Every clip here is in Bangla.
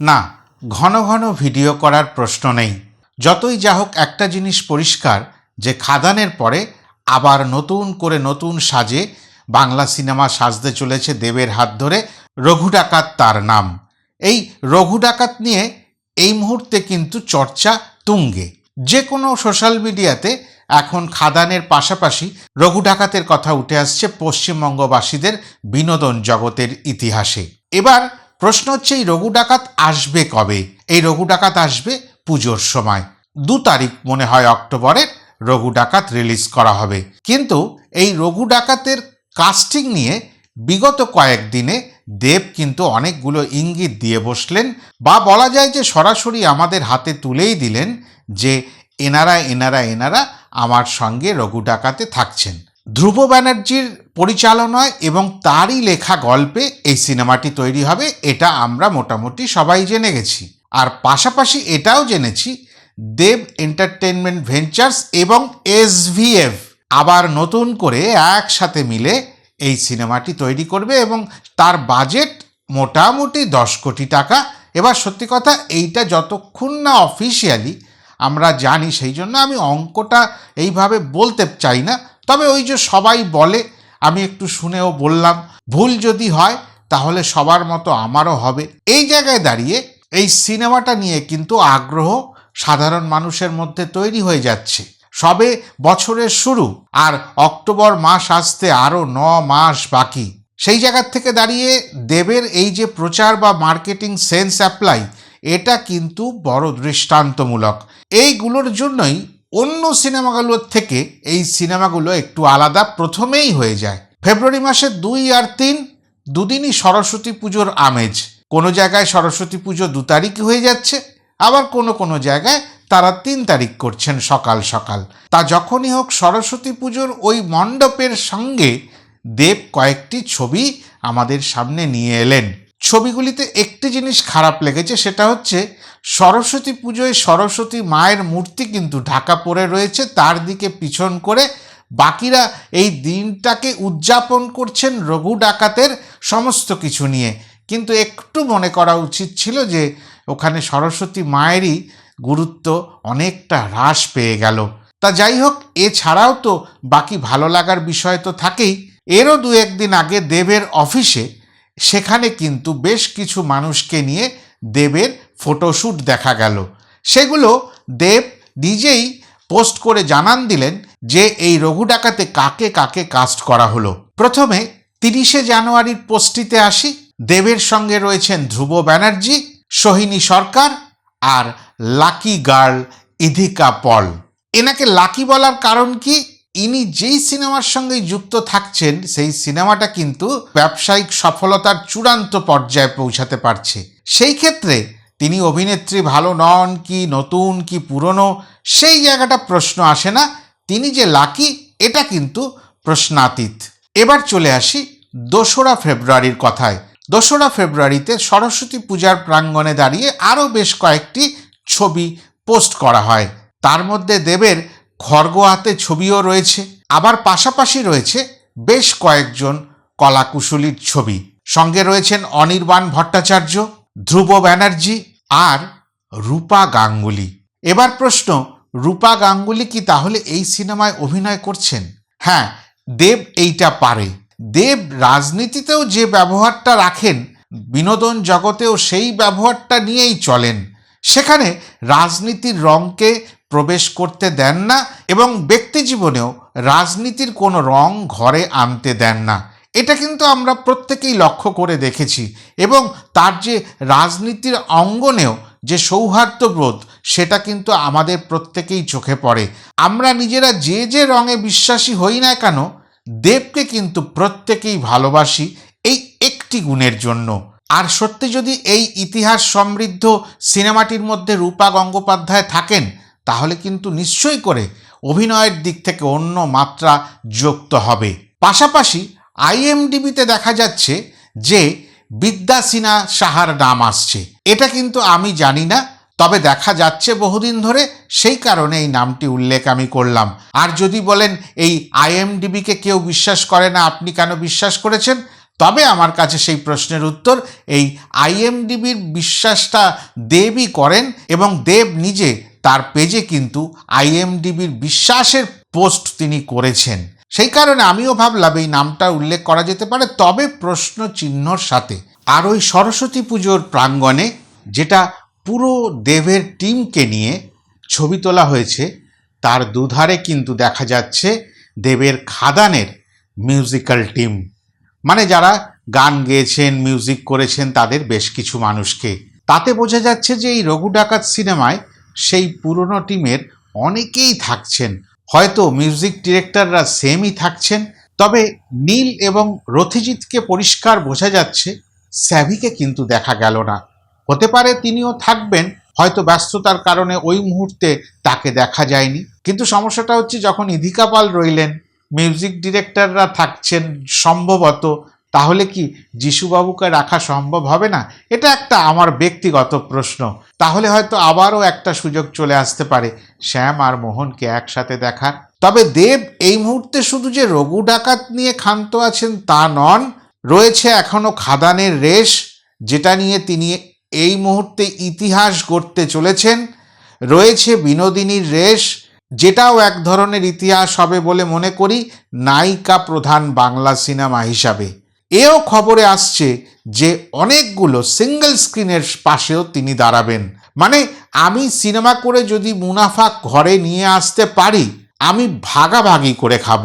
না, ঘন ঘন ভিডিও করার প্রশ্ন নেই। যতই যা হোক একটা জিনিস পরিষ্কার যে খাদানের পরে আবার নতুন করে নতুন সাজে বাংলা সিনেমা সাজতে চলেছে দেবের হাত ধরে রঘু ডাকাত তার নাম। এই রঘু ডাকাত নিয়ে এই মুহূর্তে কিন্তু চর্চা তুঙ্গে। যে কোনো সোশ্যাল মিডিয়াতে এখন খাদানের পাশাপাশি রঘু ডাকাতের কথা উঠে আসছে পশ্চিমবঙ্গবাসীদের বিনোদন জগতের ইতিহাসে। এবার প্রশ্ন হচ্ছে, এই রঘু ডাকাত আসবে কবে? এই রঘু ডাকাত আসবে পুজোর সময়। দু তারিখ মনে হয় অক্টোবরের রঘু ডাকাত রিলিজ করা হবে। কিন্তু এই রঘু ডাকাতের কাস্টিং নিয়ে বিগত কয়েকদিনে দেব কিন্তু অনেকগুলো ইঙ্গিত দিয়ে বসলেন বা বলা যায় যে সরাসরি আমাদের হাতে তুলেই দিলেন যে, এনারা এনারা এনারা আমার সঙ্গে রঘু ডাকাতে থাকছেন। ধ্রুব ব্যানার্জির পরিচালনায় এবং তারই লেখা গল্পে এই সিনেমাটি তৈরি হবে, এটা আমরা মোটামুটি সবাই জেনে গেছি। আর পাশাপাশি এটাও জেনেছি, দেব এন্টারটেনমেন্ট ভেঞ্চার্স এবং এসভিএফ আবার নতুন করে একসাথে মিলে এই সিনেমাটি তৈরি করবে এবং তার বাজেট মোটামুটি দশ কোটি টাকা। এবার সত্যি কথা, এইটা যতক্ষণ না অফিসিয়ালি আমরা জানি, সেই জন্য আমি অঙ্কটা এইভাবে বলতে চাই না। তবে ওই যে সবাই বলে, আমি একটু শুনেও বললাম, ভুল যদি হয়, তাহলে সবার মতো আমারও হবে। এই জায়গায় দাঁড়িয়ে এই সিনেমাটা নিয়ে কিন্তু আগ্রহ সাধারণ মানুষের মধ্যে তৈরি হয়ে যাচ্ছে। সবে বছরের শুরু, আর অক্টোবর মাস আসতে আরও ন মাস বাকি। সেই জায়গার থেকে দাঁড়িয়ে দেবের এই যে প্রচার বা মার্কেটিং সেন্স অ্যাপ্লাই, এটা কিন্তু বড় দৃষ্টান্তমূলক। এইগুলোর জন্যই অন্য সিনেমাগুলোর থেকে এই সিনেমাগুলো একটু আলাদা, প্রথমেই হয়ে যায়। ফেব্রুয়ারি মাসে দুই আর তিন দুদিনই সরস্বতী পুজোর আমেজ। কোনো জায়গায় সরস্বতী পুজো দু তারিখ হয়ে যাচ্ছে, আবার কোনো কোনো জায়গায় তারা তিন তারিখ করছেন সকাল সকাল। তা যখনই হোক সরস্বতী পুজোর ওই মণ্ডপের সঙ্গে দেব কয়েকটি ছবি আমাদের সামনে নিয়ে এলেন। ছবিগুলিতে একটি জিনিস খারাপ লেগেছে, সেটা হচ্ছে সরস্বতী পুজোয় সরস্বতী মায়ের মূর্তি কিন্তু ঢাকা পড়ে রয়েছে, তার দিকে পিছন করে বাকিরা এই দিনটাকে উদযাপন করছেন রঘু ডাকাতের সমস্ত কিছু নিয়ে। কিন্তু একটু মনে করা উচিত ছিল যে ওখানে সরস্বতী মায়েরই গুরুত্ব অনেকটা হ্রাস পেয়ে গেল। তা যাই হোক, এছাড়াও তো বাকি ভালো লাগার বিষয় তো থাকেই। এরও দু একদিন আগে দেবের অফিসে সেখানে কিন্তু বেশ কিছু মানুষকে নিয়ে দেবের ফটোশ্যুট দেখা গেল। সেগুলো দেব নিজেই পোস্ট করে জানান দিলেন যে এই রঘু ডাকাতে কাকে কাকে কাস্ট করা হলো। প্রথমে তিরিশে জানুয়ারির পোস্টটিতে আসি, দেবের সঙ্গে রয়েছেন ধ্রুব ব্যানার্জি, সোহিনী সরকার আর লাকি গার্ল ইধিকা পল। এনাকে লাকি বলার কারণ কি? ইনি যেই সিনেমার সঙ্গে যুক্ত থাকছেন, সেই সিনেমাটা কিন্তু ব্যবসায়িক সফলতার চূড়ান্ত পর্যায়ে পৌঁছাতে পারছে। সেই ক্ষেত্রে তিনি অভিনেত্রী ভালো নন কি, নতুন কি, পুরনো, সেই জায়গাটা প্রশ্ন আসে না। তিনি যে লাকি, এটা কিন্তু প্রশ্নাতীত। এবার চলে আসি দোসরা ফেব্রুয়ারির কথায়। দোসরা ফেব্রুয়ারিতে সরস্বতী পূজার প্রাঙ্গণে দাঁড়িয়ে আরও বেশ কয়েকটি ছবি পোস্ট করা হয়। তার মধ্যে দেবের খর্গ হাতে ছবিও রয়েছে, আবার পাশাপাশি রয়েছে বেশ কয়েকজন কলাকুশলীর ছবি। সঙ্গে রয়েছেন অনির্বাণ ভট্টাচার্য, ধ্রুব ব্যানার্জি আর রূপা গাঙ্গুলি। এবার প্রশ্ন, রূপা গাঙ্গুলি কি তাহলে এই সিনেমায় অভিনয় করছেন? হ্যাঁ দেব এইটা পারে। দেব রাজনীতিতেও যে ব্যবহারটা রাখেন, বিনোদন জগতেও সেই ব্যবহারটা নিয়েই চলেন। সেখানে রাজনীতির রঙকে প্রবেশ করতে দেন না এবং ব্যক্তি জীবনেও রাজনীতির কোনো রং ঘরে আনতে দেন না। এটা কিন্তু আমরা প্রত্যেকেই লক্ষ্য করে দেখেছি এবং তার যে রাজনীতির অঙ্গনেও যে সৌহার্দ্যবোধ, সেটা কিন্তু আমাদের প্রত্যেকেই চোখে পড়ে। আমরা নিজেরা যে যে রঙে বিশ্বাসী হই না কেন, দেবকে কিন্তু প্রত্যেকেই ভালোবাসি এই একটি গুণের জন্য। আর সত্যি যদি এই ইতিহাস সমৃদ্ধ সিনেমাটির মধ্যে রূপা গঙ্গোপাধ্যায় থাকেন তাহলে কিন্তু নিশ্চয়ই করে অভিনয়ের দিক থেকে অন্য মাত্রা যুক্ত হবে। পাশাপাশি আইএমডিবিতে দেখা যাচ্ছে যে বিদ্যা সিনহা সাহার নাম আসছে। এটা কিন্তু আমি জানি না, তবে দেখা যাচ্ছে বহুদিন ধরে সেই কারণে এই নামটি উল্লেখ আমি করলাম। আর যদি বলেন এই আইএমডিবিকে কেউ বিশ্বাস করে না, আপনি কেন বিশ্বাস করেছেন? তবে আমার কাছে সেই প্রশ্নের উত্তর, এই আইএমডিবির বিশ্বাসটা দেবই করেন এবং দেব নিজে তার পেজে কিন্তু আইএমডিবির বিশ্বাসের পোস্ট তিনি করেছেন। সেই কারণে আমিও ভাবলাম এই নামটা উল্লেখ করা যেতে পারে, তবে প্রশ্ন চিহ্নর সাথে। আর ওই সরস্বতী পুজোর প্রাঙ্গণে যেটা পুরো দেবের টিমকে নিয়ে ছবি তোলা হয়েছে, তার দুধারে কিন্তু দেখা যাচ্ছে দেবের খাদানের মিউজিক্যাল টিম। মানে যারা গান গেয়েছেন, মিউজিক করেছেন, তাদের বেশ কিছু মানুষকে। তাতে বোঝা যাচ্ছে যে এই রঘু ডাকাত সিনেমায় সেই পুরনো টিমের অনেকেই থাকছেন। হয়তো মিউজিক ডিরেক্টররা সেমই থাকছেন, তবে নীল এবং রথিজিৎকে পরিষ্কার বোঝা যাচ্ছে স্যাভিকে কিন্তু দেখা গেল না। হতে পারে তিনিও থাকবেন, হয়তো ব্যস্ততার কারণে ওই মুহূর্তে তাকে দেখা যায়নি। কিন্তু সমস্যাটা হচ্ছে যখন ইধিকা পাল রইলেন, মিউজিক ডিরেক্টররা থাকছেন সম্ভবত তাহলে কি যিশুবাবুকে রাখা সম্ভব হবে না? এটা একটা আমার ব্যক্তিগত প্রশ্ন। তাহলে হয়তো আবারও একটা সুযোগ চলে আসতে পারে, শ্যাম আর মোহনকে একসাথে দেখার। তবে দেব এই মুহূর্তে শুধু যে রঘু ডাকাত নিয়ে ক্ষান্ত আছেন তা নন, রয়েছে এখনও খাদানের রেশ, যেটা নিয়ে তিনি এই মুহূর্তে ইতিহাস গড়তে চলেছেন। রয়েছে বিনোদিনীর রেশ, যেটাও এক ধরনের ইতিহাস হবে বলে মনে করি, নায়িকা প্রধান বাংলা সিনেমা হিসাবে। এও খবরে আসছে যে অনেকগুলো সিঙ্গেল স্ক্রিনের পাশেও তিনি দাঁড়াবেন। মানে আমি সিনেমা করে যদি মুনাফা ঘরে নিয়ে আসতে পারি, আমি ভাগাভাগি করে খাব।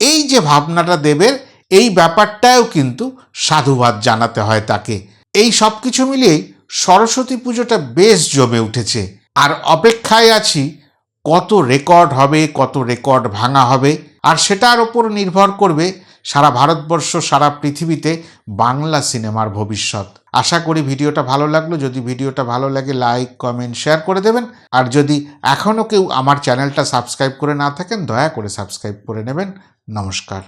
এই যে ভাবনাটা দেবের, এই ব্যাপারটাও কিন্তু সাধুবাদ জানাতে হয় তাকে। এই সব কিছু মিলিয়ে সরস্বতী পুজোটা বেশ জমে উঠেছে। আর অপেক্ষায় আছি কত রেকর্ড হবে, কত রেকর্ড ভাঙা হবে। আর সেটার ওপর নির্ভর করবে সারা ভারতবর্ষ, সারা পৃথিবীতে বাংলা সিনেমার ভবিষ্যৎ। আশা করি ভিডিওটা ভালো লাগল। যদি ভিডিওটা ভালো লাগে, লাইক, কমেন্ট, শেয়ার করে দেবেন। আর যদি এখনও কেউ আমার চ্যানেলটা সাবস্ক্রাইব করে না থাকেন, দয়া করে সাবস্ক্রাইব করে নেবেন। নমস্কার।